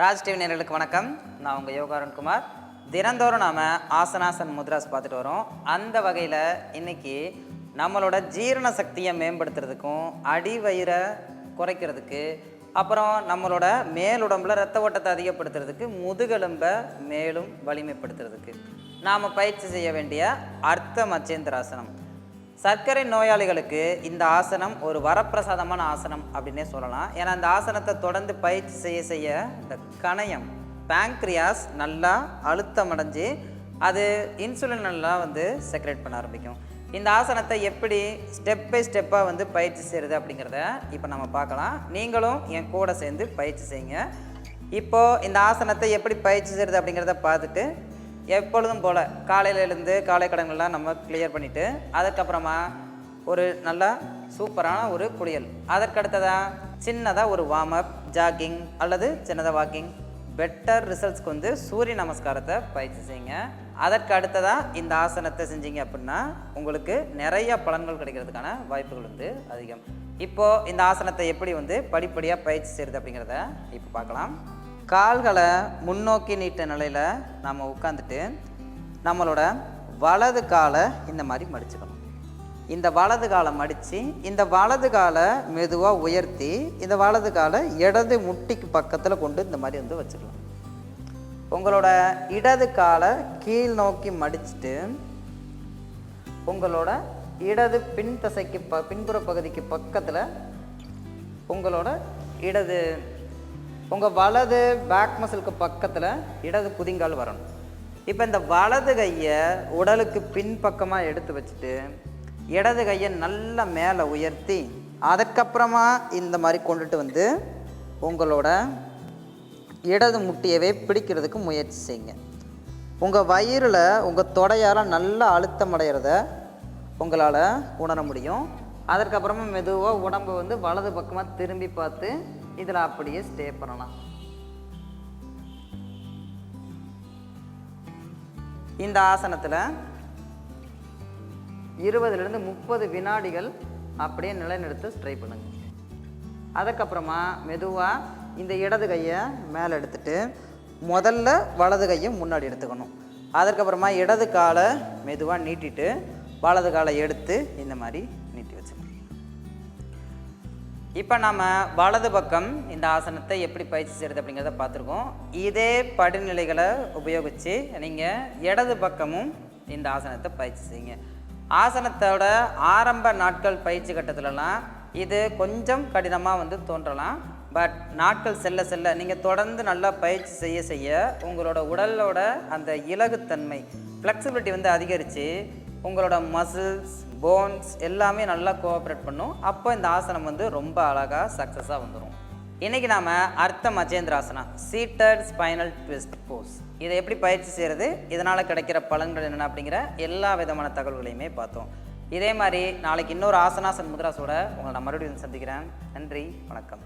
Raj TV நேர்களுக்கு வணக்கம். நான் உங்கள் யோகாரன்குமார் தினந்தோறும் நாம் ஆசனாசன் முத்ராஸ் பார்த்துட்டு வரோம். அந்த வகையில் இன்னைக்கு நம்மளோட ஜீரண சக்தியை மேம்படுத்துறதுக்கும் அடி வயிறை குறைக்கிறதுக்கு அப்புறம் நம்மளோட மேலுடம்புல ரத்த ஓட்டத்தை அதிகப்படுத்துறதுக்கு முதுகெலும்பை மேலும் வலிமைப்படுத்துறதுக்கு. நாம் பயிற்சி செய்ய வேண்டிய அர்த்த மச்சேந்திராசனம். சர்க்கரை நோயாளிகளுக்கு இந்த ஆசனம் ஒரு வரப்பிரசாதமான ஆசனம் அப்படின்னே சொல்லலாம். ஏன்னா இந்த ஆசனத்தை தொடர்ந்து பயிற்சி செய்ய செய்ய இந்த கணையம் பேங்க்ரியாஸ் நல்லா அழுத்தம் அடைஞ்சு அது இன்சுலின் நல்லா வந்து செக்ரேட் பண்ண ஆரம்பிக்கும். இந்த ஆசனத்தை எப்படி ஸ்டெப் பை ஸ்டெப்பாக வந்து பயிற்சி செய்கிறது அப்படிங்கிறத இப்போ நம்ம பார்க்கலாம். நீங்களும் என் கூட சேர்ந்து பயிற்சி செய்யுங்க. இப்போது இந்த ஆசனத்தை எப்படி பயிற்சி செய்கிறது அப்படிங்கிறத பார்த்துட்டு எப்பொழுதும் போல் காலையில் எழுந்து காலை கடன்கள்லாம் நம்ம கிளியர் பண்ணிவிட்டு அதுக்கப்புறமா ஒரு நல்லா சூப்பரான ஒரு குளியல். அதற்கடுத்ததாக சின்னதாக ஒரு வார்ம் அப் ஜாகிங் அல்லது சின்னதாக வாக்கிங் பெட்டர் ரிசல்ட்ஸ்க்கு வந்து சூரிய நமஸ்காரத்தை பயிற்சி செய்யுங்க. அதற்கு அடுத்ததாக இந்த ஆசனத்தை செஞ்சீங்க அப்படின்னா உங்களுக்கு நிறைய பலன்கள் கிடைக்கிறதுக்கான வாய்ப்புகள் வந்து அதிகம். இப்போது இந்த ஆசனத்தை எப்படி வந்து படிப்படியாக பயிற்சி செய்கிறது அப்படிங்கிறத இப்போ பார்க்கலாம். கால்களை முன்னோக்கி நீட்ட நிலையில் நம்ம உட்காந்துட்டு நம்மளோட வலது காலை இந்த மாதிரி மடிச்சுக்கணும். இந்த வலது காலை மடித்து இந்த வலது காலை மெதுவாக உயர்த்தி இந்த வலது காலை இடது முட்டிக்கு பக்கத்தில் கொண்டு இந்த மாதிரி வந்து வச்சுக்கலாம். உங்களோட இடது காலை கீழ் நோக்கி மடிச்சுட்டு உங்களோட இடது பின் தசைக்கு ப பின்புற பகுதிக்கு பக்கத்தில் உங்களோட இடது உங்கள் வலது பேக் மசிலுக்கு பக்கத்தில் இடது குதிங்கால் வரணும். இப்போ இந்த வலது கையை உடலுக்கு பின்பக்கமாக எடுத்து வச்சுட்டு இடது கையை நல்லா மேலே உயர்த்தி அதுக்கப்புறமா இந்த மாதிரி கொண்டுட்டு வந்து உங்களோட இடது முட்டியவே பிடிக்கிறதுக்கு முயற்சி செய்யுங்க. உங்கள் வயிறில் உங்கள் தொடையால் நல்ல அழுத்தம் அடைகிறத உங்களால் உணர முடியும். அதற்கப்புறமா மெதுவாக உடம்பு வந்து வலது பக்கமாக திரும்பி பார்த்து இதில் அப்படியே ஸ்டே பண்ணலாம். இந்த ஆசனத்தில் இருபதுலேருந்து முப்பது வினாடிகள் அப்படியே நிலைநிறுத்த ஸ்ட்ரை பண்ணுங்க. அதுக்கப்புறமா மெதுவாக இந்த இடது கையை மேலே எடுத்துட்டு முதல்ல வலது கையை முன்னாடி எடுத்துக்கணும். அதுக்கப்புறமா இடது காலை மெதுவாக நீட்டிட்டு வலது காலை எடுத்து இந்த மாதிரி இப்போ நம்ம வலது பக்கம் இந்த ஆசனத்தை எப்படி பயிற்சி செய்கிறது அப்படிங்கிறத பார்த்துருக்கோம். இதே படிநிலைகளை உபயோகித்து நீங்கள் இடது பக்கமும் இந்த ஆசனத்தை பயிற்சி செய்யுங்க. ஆசனத்தோட ஆரம்ப நாட்கள் பயிற்சி கட்டத்துலலாம் இது கொஞ்சம் கடினமாக வந்து தோன்றலாம். பட் நாட்கள் செல்ல செல்ல நீங்கள் தொடர்ந்து நல்லா பயிற்சி செய்ய செய்ய உங்களோட உடலோட அந்த இலகுத்தன்மை ஃப்ளெக்சிபிலிட்டி வந்து அதிகரித்து உங்களோட மசில்ஸ் போன்ஸ் எல்லாமே நல்லா கோஆப்ரேட் பண்ணும். அப்போ இந்த ஆசனம் வந்து ரொம்ப அழகாக சக்ஸஸாக வந்துடும் இன்றைக்கி நாம் அர்த்த மஜேந்திராசனா சீட்டட் ஸ்பைனல் ட்விஸ்ட் போஸ் இதை எப்படி பயிற்சி செய்கிறது இதனால் கிடைக்கிற பலன்கள் என்னென்ன அப்படிங்கிற எல்லா விதமான தகவல்களையுமே பார்த்தோம். இதே மாதிரி நாளைக்கு இன்னொரு ஆசனாசன் முத்ராஸோட உங்களை நான் மறுபடியும் சந்திக்கிறேன். நன்றி வணக்கம்.